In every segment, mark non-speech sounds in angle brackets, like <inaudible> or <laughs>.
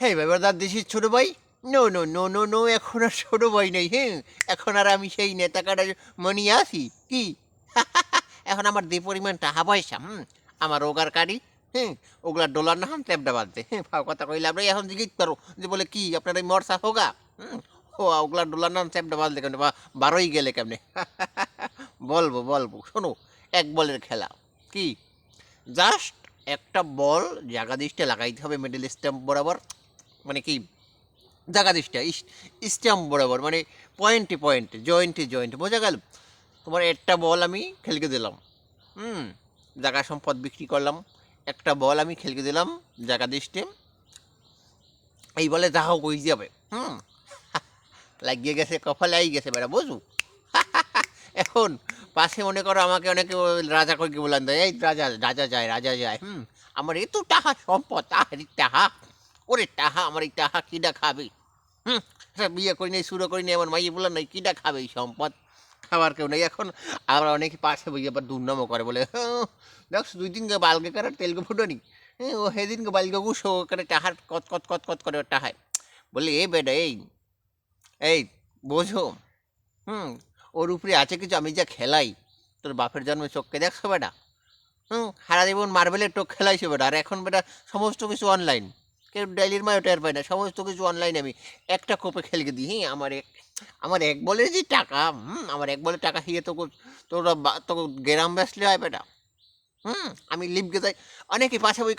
হ্যাঁ এবার দার দেশের ছোট ভাই no no no no no এখন আর ছোট ভাই নেই হ্যাঁ? এখন আর আমি সেই নেতা কাটা মনি আছি, কি? <laughs> এখন আমার যে পরিমাণ টাকা পয়সা হুম? আমার ওগার কারি হ্যাঁ? ওগুলা ডলার না, হাম? ট্যাপটা বাদ দে হ্যাঁ? কথা কইলে আপনি এখন জিজ্ঞেস করো, যে বলে কি, আপনার এই মরসা হোগা? হুম? ও ওগুলা ডলার নাম ট্যাপটা বাদ দে, কেন বা বারোই গেলে কেমনে? <laughs> বলব বলব, শোনো, এক বলের খেলা, কি? জাস্ট একটা বল জায়গা দৃষ্টে লাগাইতে হবে মিডল স্ট্যাম্প বরাবর। মানে কি? জায়গা দৃষ্টা স্ট্যাম্প বরাবর মানে পয়েন্টে পয়েন্টে, জয়েন্টে জয়েন্টে, বোঝা গেল? তোমার একটা বল আমি খেলকে দিলাম, হুম? জায়গা সম্পদ বিক্রি করলাম, একটা বল আমি খেলকে দিলাম, জায়গা দৃষ্টে। এই বলে যাও কই যাবে, হুম? <laughs> লাগিয়ে গেছে, কপালে আই গেছে বেড়া বুঝু <laughs> এখন পাশে মনে করো আমাকে অনেকে রাজা কই কি বলেন এই রাজা রাজা যায় রাজা যায়, হুম? আমার এত টাহা সম্পদ তাহারি টাহা ওরে টাহা আমার এই টাহা কিডা খাবে? হুম একটা বিয়ে করি নাই শুরু করি নাই আমার মাইয়ে বললাম নাই কিডা খাবে এই সম্পদ? খাবার কেউ নেই এখন আবার অনেকে পাশে বইয়ে আবার দুর্নামও করে বলে "হ্যাঁ, দেখ দুই দিন বালকে কারার তেলকে ফুটোনি হ্যাঁ ও সেদিনকে বালকে গুছো করে টাহার কত কত কত কত করে টাহায়। বলে এ বেটা এই এই বোঝো হুম ওর উপরে আছে কিছু আমি যা খেলাই তোর বাপের জন্মে চোখকে দেখছ বেটা? হুম সারা জীবন মার্বেলের টোক খেলাইছো বেটা আর এখন বেটা সমস্ত কিছু অনলাইন ডেলির মায়ও টের পায় না? সমস্ত কিছু অনলাইনে আমি একটা কোপে খেলকে দিই। হ্যাঁ আমার এক আমার এক বলে যে টাকা, হুম, আমার এক বলে টাকা হিয়ে তোকে, তোর তোকে গ্রাম বেসলে হয় বেটা। হুম, আমি লিপকে যাই। অনেকে পাশে বই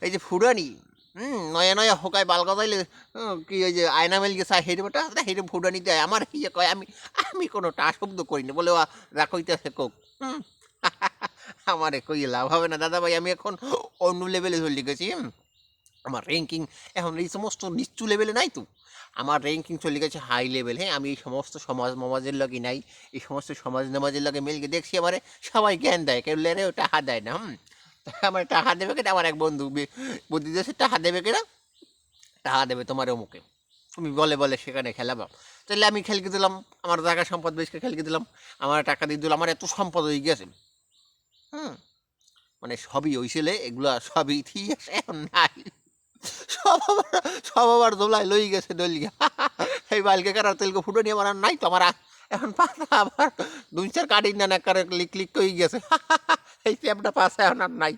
এই যে- ফুরানি হুম, নয়া নয়া হোকায় বাল গজাইলে কি ওই যে আয়না মেল গেছে হেঁটে বেটা? হেঁটে ফুটানি দেয়। আমার ইয়ে কয়, আমি আমি কোনো টা শব্দ করি না। বলে রাখইতেছে কোক। হুম, <laughs> আমারে কই লাভ হবে না। দাদা ভাই আমি এখন অন্য লেভেলে চলে গেছি। আমার র্যাঙ্কিং এখন এই সমস্ত নিচু লেভেলে নাই তো। আমার র্যাঙ্কিং চলে গেছে হাই লেভেল হ্যাঁ আমি এই সমস্ত সমাজ মমাজের লগে নাই, এই সমস্ত সমাজ নামাজের লগে মিলকে দেখছি আমারে সবাই জ্ঞান দেয়, কেউ লেরে টাকা দেয় না, হুম। আমার টাকা দেবে কিনা? আমার এক বন্ধু বুদ্ধি দেশে টাকা দেবে কিনা? টাকা দেবে তোমার অমুকে। তুমি বলে বলে সেখানে খেলাবা তাহলে আমি খেলকে দিলাম, আমার জায়গা সম্পদ বেশকে খেলকে দিলাম, আমার টাকা দিয়ে দিলাম, আমার এত সম্পদ হয়ে গেছে। হুম মানে সবই হইছিল এগুলা সবই ঠিক আছে এখন নাই। সব আবার সব আবার দোলায় লই গেছে দলিয়া এই বালকে কারার তেলকে ফুটো নিয়ে আমার নাই তো আমার এখন পাতা আবার দুই চার কাটি না না, করে ক্লিক ক্লিক হয়ে গেছে। এই ট্যাপটা পাশে এখন আর নাই।